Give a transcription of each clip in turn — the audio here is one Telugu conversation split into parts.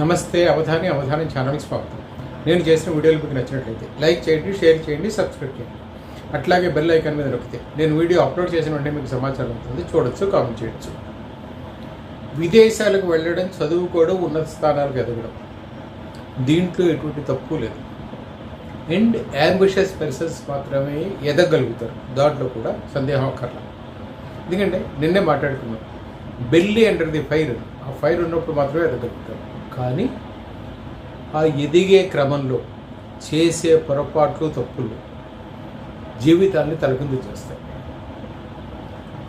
నమస్తే అవధాని అవధానం ఛానల్కి స్వాగతం. నేను చేసిన వీడియోలు మీకు నచ్చినట్లయితే లైక్ చేయండి షేర్ చేయండి సబ్స్క్రైబ్ చేయండి. అట్లాగే బెల్ ఐకాన్ మీద నొక్కితే నేను వీడియో అప్లోడ్ చేసిన వెంటనే మీకు సమాచారం ఉంటుంది. చూడొచ్చు కామెంట్ చేయొచ్చు. విదేశాలకు వెళ్ళడం చదువుకోవడం ఉన్నత స్థానాలకు ఎదగడం. దీంట్లో ఎటువంటి తప్పు లేదు. అండ్ యాంబిషియస్ పర్సన్స్ మాత్రమే ఎదగలుగుతారు. దాంట్లో కూడా సందేహం అక్కర్లా. ఎందుకంటే నిన్నే మాట్లాడుకున్నాం. Belly under the fire. ఆ ఫైర్ ఉన్నప్పుడు మాత్రమే ఎదగలుగుతారు. కానీ ఆ ఎదిగే క్రమంలో చేసే పొరపాట్లు తప్పులు జీవితాన్ని తలకిందు చేస్తాయి.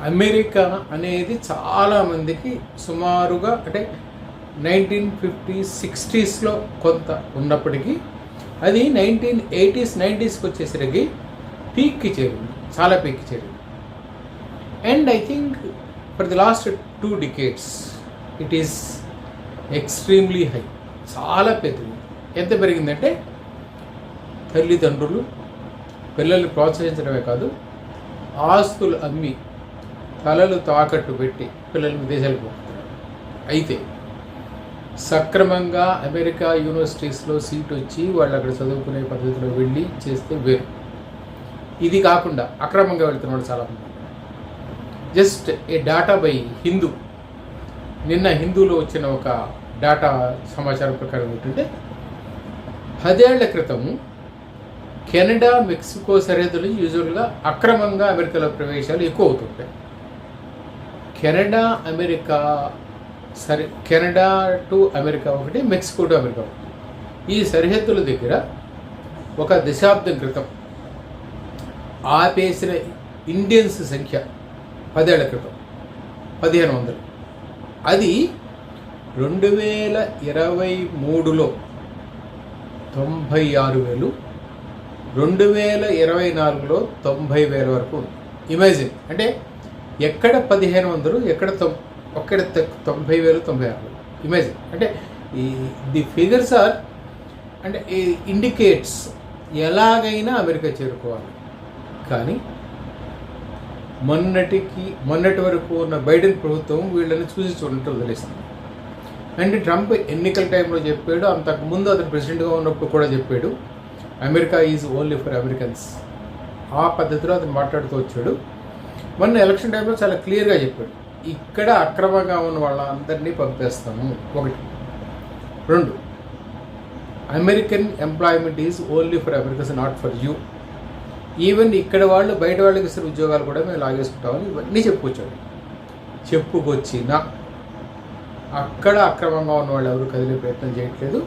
అమెరికా అనేది చాలామందికి సుమారుగా అంటే నైన్టీన్ ఫిఫ్టీ సిక్స్టీస్లో కొంత ఉన్నప్పటికీ అది నైన్టీన్ ఎయిటీస్ నైంటీస్కి వచ్చేసరికి పీక్కి చేరింది చాలా పీక్కి చేరింది. And I think for the last two decades it is extremely high. చాలా పెరిగింది ఎంత పెరిగిందంటే తల్లిదండ్రులు పిల్లల్ని ప్రోత్సహించడమే కాదు ఆస్తులు అమ్మి తలలు తాకట్టు పెట్టి పిల్లల్ని విదేశాలకు పంపుతున్నారు. అయితే సక్రమంగా అమెరికా యూనివర్సిటీస్లో సీట్ వచ్చి వాళ్ళు అక్కడ చదువుకునే పద్ధతిలో వెళ్ళి చేస్తే వేరు. ఇది కాకుండా అక్రమంగా వెళ్తున్న వాళ్ళు చాలామంది just a data by Hindu. నిన్న హిందూలో వచ్చిన ఒక డేటా సమాచారం ప్రకారం ఏంటంటే పదేళ్ళ క్రితము కెనడా మెక్సికో సరిహద్దులు యూజువల్గా అక్రమంగా అమెరికాలో ప్రవేశాలు ఎక్కువ అవుతుంటాయి కెనడా అమెరికా సరి కెనడా టు అమెరికా ఒకటి మెక్సికో టు అమెరికా ఒకటి. ఈ సరిహద్దుల దగ్గర ఒక దశాబ్దం క్రితం ఆపేసిన ఇండియన్స్ సంఖ్య పదేళ్ళ క్రితం పదిహేను వందలు. అది రెండు వేల ఇరవై మూడులో తొంభై ఆరు వేలు రెండు వేల ఇరవై నాలుగులో తొంభై వేల వరకు ఉంది. ఇమాజిన్ అంటే ఎక్కడ పదిహేను వందలు ఎక్కడ తొం ఒక్కడ తొంభై వేలు తొంభై ఆరు వేలు. ఇమాజిన్ అంటే ఈ ది ఫిగర్స్ ఆర్ అంటే ఇండికేట్స్ ఎలాగైనా అమెరికా చేరుకోవాలి. కానీ మొన్నటికి మొన్నటి వరకు ఉన్న బైడెన్ ప్రభుత్వం వీళ్ళని చూసి చూడటం వదిలేస్తుంది అండ్ ట్రంప్ ఎన్నికల టైంలో చెప్పాడు అంతకుముందు అతను ప్రెసిడెంట్గా ఉన్నప్పుడు కూడా చెప్పాడు America is only for Americans ఆ పద్ధతిలో అతను మాట్లాడుతూ వచ్చాడు. మొన్న ఎలక్షన్ టైంలో చాలా క్లియర్గా చెప్పాడు ఇక్కడ అక్రమంగా ఉన్న వాళ్ళందరినీ పంపేస్తాము. ఒకటి. రెండు. American employment is only for Americans not for you even ఇక్కడ వాళ్ళు బయట వాళ్ళకి ఇస్తున్న ఉద్యోగాలు కూడా మేము లాగేసుకుంటామని ఇవన్నీ చెప్పుకొచ్చాడు. చెప్పుకొచ్చినా అక్కడ అక్రమంగా ఉన్న వాళ్ళు ఎవరు కదిలే ప్రయత్నం చేయట్లేదు.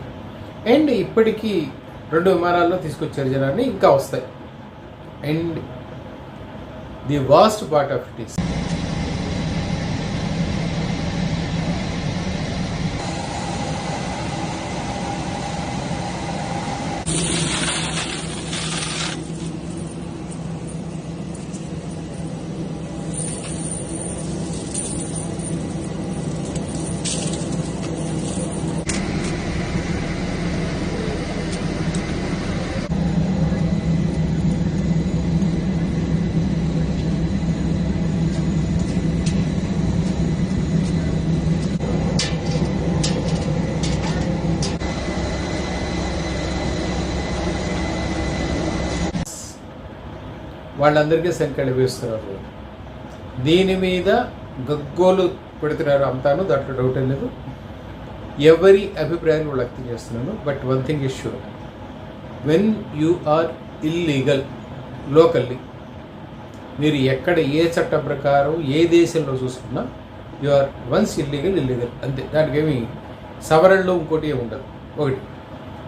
అండ్ ఇప్పటికీ రెండు విమానాల్లో తీసుకొచ్చారు జనాన్ని ఇంకా వస్తాయి. And the vast part of it is వాళ్ళందరికీ సంఖ్యలు వేస్తున్నారు దీని మీద గగ్గోలు పెడుతున్నారు అంతాను దాంట్లో డౌట్ లేదు. ఎవరి అభిప్రాయాన్ని వాళ్ళు వ్యక్తం చేస్తున్నాను but one thing is sure when you are illegal locally మీరు ఎక్కడ ఏ చట్టం ప్రకారం ఏ దేశంలో చూసుకున్నా you are once illegal illegal అంతే. దానికి ఏమి సవరణలో ఇంకోటి ఉండదు. ఒకటి.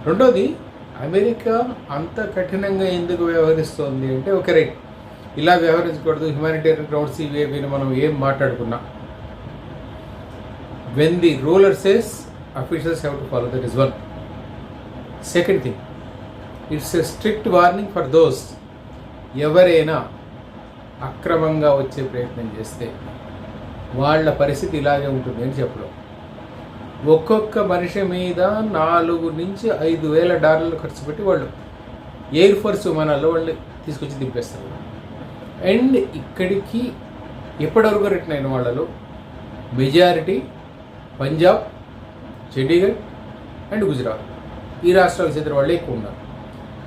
రెండోది అమెరికా అంత కఠినంగా ఎందుకు వ్యవహరిస్తోంది అంటే ఒక రైట్. ఇలా వ్యవహరించకూడదు. హ్యుమానిటేరియన్ గ్రౌండ్స్ ఇవే మనం ఏం మాట్లాడుకున్నా. When the ruler says officials have to follow that is one second thing it's a strict warning for those ఎవరైనా అక్రమంగా వచ్చే ప్రయత్నం చేస్తే వాళ్ళ పరిస్థితి ఇలాగే ఉంటుంది అని చెప్పడం. ఒక్కొక్క మనిషి మీద నాలుగు నుంచి ఐదు వేల డాలర్లు ఖర్చు పెట్టి వాళ్ళు ఎయిర్ ఫోర్స్ విమానాల్లో వాళ్ళు తీసుకొచ్చి దింపేస్తారు. అండ్ ఇక్కడికి ఎప్పటివరకు రిటర్న్ అయిన వాళ్ళలో మెజారిటీ పంజాబ్ చండీగఢ్ అండ్ గుజరాత్. ఈ రాష్ట్రాలకు చెందిన వాళ్ళే ఎక్కువ ఉన్నారు.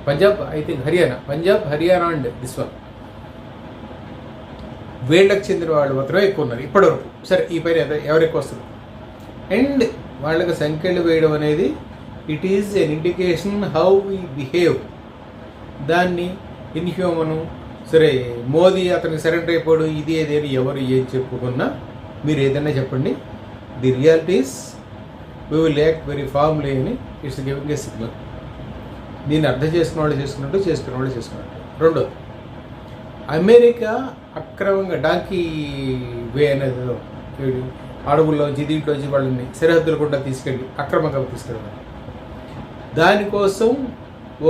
Punjab I think Haryana. Punjab Haryana and this one. వీళ్ళకి చెందిన వాళ్ళు మాత్రమే ఎక్కువ ఉన్నారు ఇప్పటివరకు. సరే ఈ పైన ఎవరు ఎక్కువ వస్తారు? అండ్ వాళ్ళకి సంఖ్యలు వేయడం అనేది it is an indication how we behave దాన్ని ఇన్హ్యూమను సరే మోదీ అతనికి సరెండర్ అయిపోడు ఇది ఏదేని ఎవరు ఏం చెప్పుకున్నా మీరు ఏదైనా చెప్పండి. The realities we will act very formally అని ఇట్స్ గివింగ్ ఏ సిగ్నల్. దీన్ని అర్థం చేసుకున్న వాళ్ళు చేసుకున్నట్టు చేసుకున్న వాళ్ళు చేసుకున్నట్టు. రెండోది అమెరికా అక్రమంగా డాంకీ వే అనేది అడవుల్లోంచి దీంట్లోంచి వాళ్ళని సరిహద్దులు కూడా తీసుకెళ్ళి అక్రమంగా తీసుకెళ్ళాలి దానికోసం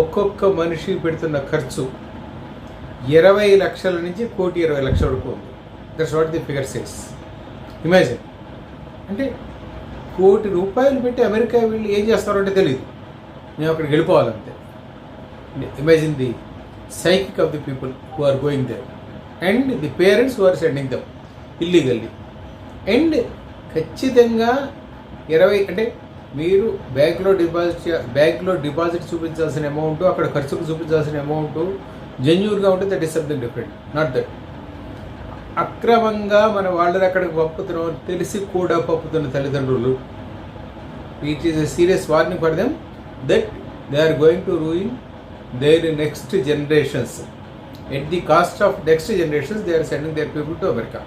ఒక్కొక్క మనిషి పెడుతున్న ఖర్చు ఇరవై లక్షల నుంచి కోటి ఇరవై లక్షల వరకు ఉంది. That's what the figure says imagine అంటే కోటి రూపాయలు పెట్టి అమెరికా వీళ్ళు ఏం చేస్తారంటే తెలియదు మేము అక్కడికి వెళ్ళిపోవాలంతే. Imagine the psychic of the people who are going there and the parents who are sending them illegally and ఖచ్చితంగా ఇరవై అంటే మీరు బ్యాంక్లో డిపాజిట్ బ్యాంక్లో డిపాజిట్ చూపించాల్సిన అమౌంట్ అక్కడ ఖర్చుకు చూపించాల్సిన అమౌంట్ జెన్యూన్గా ఉంటే that is something different not that అక్రమంగా మన వాళ్ళని అక్కడికి పంపుతున్నాం తెలిసి కూడా పంపుతున్న తల్లిదండ్రులు. It is a serious warning for them that they are going to ruin their next generations at the cost of next generations they are sending their people to America